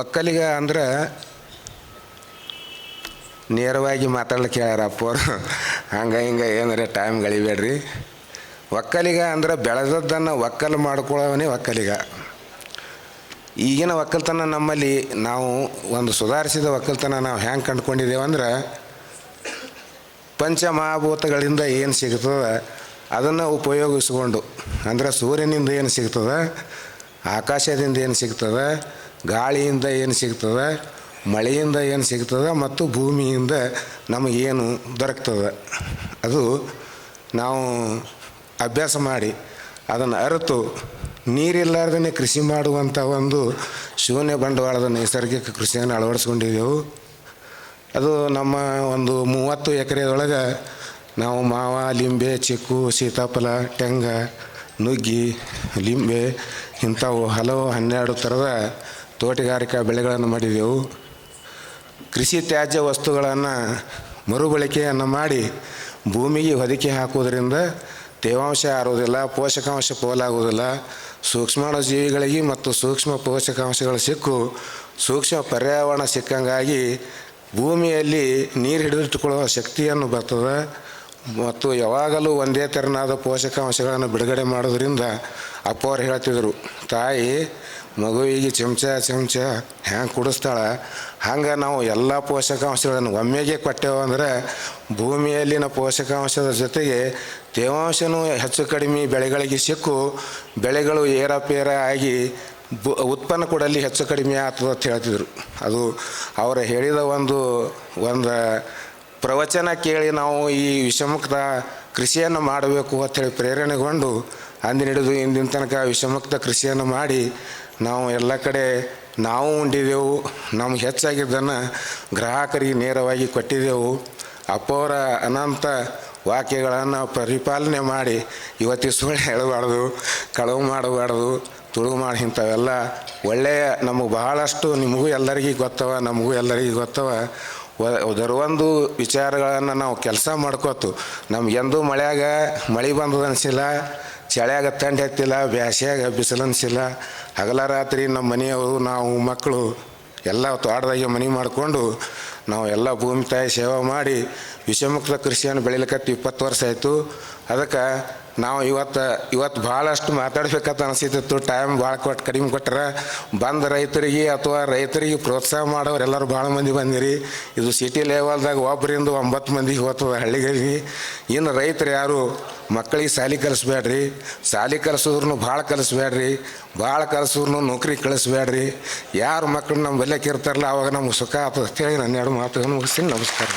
ಒಕ್ಕಲಿಗ ಅಂದ್ರೆ ನೇರವಾಗಿ ಮಾತಾಡ್ಲಿಕ್ಕೆ ಹೇಳ್ಯಾರ ಅಪ್ಪೋರು. ಹಂಗೆ ಹಿಂಗೆ ಏನಾರ ಟೈಮ್ ಗಳಿಬೇಡ್ರಿ. ಒಕ್ಕಲಿಗ ಅಂದ್ರೆ ಬೆಳೆದದ್ದನ್ನು ಒಕ್ಕಲು ಮಾಡ್ಕೊಳ್ಳೋವನೇ ಒಕ್ಕಲಿಗ. ಈಗಿನ ಒಕ್ಕಲ್ತನ ನಮ್ಮಲ್ಲಿ ನಾವು ಒಂದು ಸುಧಾರಿಸಿದ ಒಕ್ಕಲ್ತನ ನಾವು ಹ್ಯಾಂಗೆ ಕಂಡುಕೊಂಡಿದ್ದೇವೆ ಅಂದ್ರೆ ಪಂಚಮಹಾಭೂತಗಳಿಂದ ಏನು ಸಿಗ್ತದೆ ಅದನ್ನು ಉಪಯೋಗಿಸ್ಕೊಂಡು, ಅಂದರೆ ಸೂರ್ಯನಿಂದ ಏನು ಸಿಗ್ತದೆ, ಆಕಾಶದಿಂದ ಏನು ಸಿಗ್ತದೆ ಗಾಳಿಯಿಂದ ಏನು ಸಿಗ್ತದೆ, ಮಳೆಯಿಂದ ಏನು ಸಿಗ್ತದೆ ಮತ್ತು ಭೂಮಿಯಿಂದ ನಮಗೇನು ದೊರಕ್ತದೆ. ಅದು ನಾವು ಅಭ್ಯಾಸ ಮಾಡಿ ಅದನ್ನು ಅರಿತು ನೀರಿಲ್ಲಾರ್ದೇ ಕೃಷಿ ಮಾಡುವಂಥ ಒಂದು ಶೂನ್ಯ ಬಂಡವಾಳದ ನೈಸರ್ಗಿಕ ಕೃಷಿಯನ್ನು ಅಳವಡಿಸ್ಕೊಂಡಿದ್ದೆವು. ಅದು ನಮ್ಮ ಒಂದು ಮೂವತ್ತು ಎಕರೆದೊಳಗೆ ನಾವು ಮಾವ, ಲಿಂಬೆ, ಚಿಕ್ಕು, ಸೀತಾಫಲ ಟೆಂಗ ನುಗ್ಗಿ, ಲಿಂಬೆ ಇಂಥವು ಹಲವು ಹನ್ನೆರಡು ಥರದ ತೋಟಗಾರಿಕಾ ಬೆಳೆಗಳನ್ನು ಮಾಡಿದೆವು. ಕೃಷಿ ತ್ಯಾಜ್ಯ ವಸ್ತುಗಳನ್ನು ಮರುಬಳಕೆಯನ್ನು ಮಾಡಿ ಭೂಮಿಗೆ ಹೊದಿಕೆ ಹಾಕುವುದರಿಂದ ತೇವಾಂಶ ಆರುವುದಿಲ್ಲ ಪೋಷಕಾಂಶ ಪೋಲಾಗುವುದಿಲ್ಲ. ಸೂಕ್ಷ್ಮಾಣು ಜೀವಿಗಳಿಗೆ ಮತ್ತು ಸೂಕ್ಷ್ಮ ಪೋಷಕಾಂಶಗಳು ಸಿಕ್ಕು. ಸೂಕ್ಷ್ಮ ಪರ್ಯಾವರಣ ಸಿಕ್ಕಂಗಾಗಿ ಭೂಮಿಯಲ್ಲಿ ನೀರು ಹಿಡಿದಿಟ್ಟುಕೊಳ್ಳುವ ಶಕ್ತಿಯನ್ನು ಬರ್ತದೆ. ಮತ್ತು ಯಾವಾಗಲೂ ಒಂದೇ ತೆರನಾದ ಪೋಷಕಾಂಶಗಳನ್ನು ಬಿಡುಗಡೆ ಮಾಡೋದ್ರಿಂದ ಅಪ್ಪವ್ರು ಹೇಳ್ತಿದ್ರು, ತಾಯಿ, ಮಗುವಿಗೆ ಚಮಚ ಚಮಚ ಹ್ಯಾಂಗೆ ಕುಡಿಸ್ತಾಳೆ? ಹಂಗೆ ನಾವು ಎಲ್ಲ ಪೋಷಕಾಂಶಗಳನ್ನು ಒಮ್ಮೆಗೆ ಕೊಟ್ಟೆವು ಅಂದರೆ ಭೂಮಿಯಲ್ಲಿನ ಪೋಷಕಾಂಶದ ಜೊತೆಗೆ ತೇವಾಂಶನೂ ಹೆಚ್ಚು ಕಡಿಮೆ ಬೆಳೆಗಳಿಗೆ ಸಿಕ್ಕು. ಬೆಳೆಗಳು ಏರಪೇರ ಆಗಿ ಬು ಉತ್ಪನ್ನ ಕೊಡಲಿ ಹೆಚ್ಚು ಕಡಿಮೆ ಆಗ್ತದ ಅಂತ ಹೇಳ್ತಿದ್ರು. ಅದು ಅವರು ಹೇಳಿದ ಒಂದು ಒಂದು ಪ್ರವಚನ ಕೇಳಿ ನಾವು ಈ ವಿಷಮುಕ್ತ ಕೃಷಿಯನ್ನು ಮಾಡಬೇಕು ಅಂತೇಳಿ ಪ್ರೇರಣೆಗೊಂಡು ಅಂದಿನ ಹಿಡಿದು ಇಂದಿನ ತನಕ ವಿಷಮುಕ್ತ ಕೃಷಿಯನ್ನು ಮಾಡಿ ನಾವು ಎಲ್ಲ ಕಡೆ ನಾವು ಉಂಡಿದೆವು ನಮ್ಗೆ ಹೆಚ್ಚಾಗಿದ್ದನ್ನು ಗ್ರಾಹಕರಿಗೆ ನೇರವಾಗಿ ಕೊಟ್ಟಿದ್ದೆವು ಅಪ್ಪವರ ಅನಂತ ವಾಕ್ಯಗಳನ್ನು ಪರಿಪಾಲನೆ ಮಾಡಿ ಇವತ್ತಿ ಸುಳ್ಳು ಹೇಳಬಾರ್ದು, ಕಳವು ಮಾಡಬಾರ್ದು, ತುಳು ಮಾಡಿ ಇಂಥವೆಲ್ಲ ಒಳ್ಳೆಯ ನಮಗೆ ಬಹಳಷ್ಟು ನಿಮಗೂ ಎಲ್ಲರಿಗೂ ಗೊತ್ತವ, ನಮಗೂ ಎಲ್ಲರಿಗೂ ಗೊತ್ತವ. ಒಂದು ವಿಚಾರಗಳನ್ನು ನಾವು ಕೆಲಸ ಮಾಡ್ಕೋತು. ನಮ್ಗೆಂದೂ ಮಳೆಯಾಗ ಮಳೆ ಬಂದದ ಅನಿಸಿಲ್ಲ, ಚಳಿಯಾಗ ತಂಡ ಹತ್ತಿಲ್ಲ ಬ್ಯಾಸ್ಯಾಗ ಬಿಸಿಲು ಅನಿಸಿಲ್ಲ. ಹಗಲ ರಾತ್ರಿ ನಮ್ಮ ಮನೆಯವರು, ನಾವು ಮಕ್ಕಳು ಎಲ್ಲ ತೋಟದಾಗೆ ಮನೆ ಮಾಡಿಕೊಂಡು ನಾವು ಎಲ್ಲ ಭೂಮಿ ತಾಯಿ ಸೇವೆ ಮಾಡಿ ವಿಷಮುಕ್ತ ಕೃಷಿಯನ್ನು ಬೆಳೀಲಿಕ್ಕೆ ಇಪ್ಪತ್ತು ವರ್ಷ ಆಯಿತು. ಅದಕ್ಕೆ ನಾವು ಇವತ್ತು ಇವತ್ತು ಭಾಳಷ್ಟು ಮಾತಾಡ್ಬೇಕಂತ ಅನಿಸಿತ್ತು ಟೈಮ್ ಭಾಳ ಕೊಟ್ಟು ಕಡಿಮೆ ಕೊಟ್ಟರೆ ಬಂದ ರೈತರಿಗೆ ಅಥವಾ ರೈತರಿಗೆ ಪ್ರೋತ್ಸಾಹ ಮಾಡೋರು ಎಲ್ಲರೂ ಭಾಳ ಮಂದಿ ಬಂದಿರಿ. ಇದು ಸಿಟಿ ಲೆವೆಲ್ದಾಗ ಒಬ್ಬರಿಂದ ಒಂಬತ್ತು ಮಂದಿ ಹೋಗ್ತದೆ ಹಳ್ಳಿಗಳಿಗೆ. ಇನ್ನು ರೈತರು ಯಾರು ಮಕ್ಕಳಿಗೆ ಸಾಲಿ ಕಲಿಸ್ಬೇಡ್ರಿ ಸಾಲಿ ಕಲಿಸಿದ್ರು ಭಾಳ ಕಲಿಸ್ಬೇಡ್ರಿ ಭಾಳ ಕಲಿಸಿದ್ರು ನೌಕರಿ ಕಳಿಸ್ಬೇಡ್ರಿ ಯಾರು ಮಕ್ಕಳು ನಮ್ಮ ಬೆಲೆಕ್ಕೆ ಇರ್ತಾರಲ್ಲ, ಅವಾಗ ನಮ್ಗೆ ಸುಖ ಆಗ್ತದೆ ಅಂತೇಳಿ ನನ್ನ ಎರಡು ಮಾತುಗಳನ್ನು ಮುಗಿಸ್ತೀನಿ. ನಮಸ್ಕಾರ.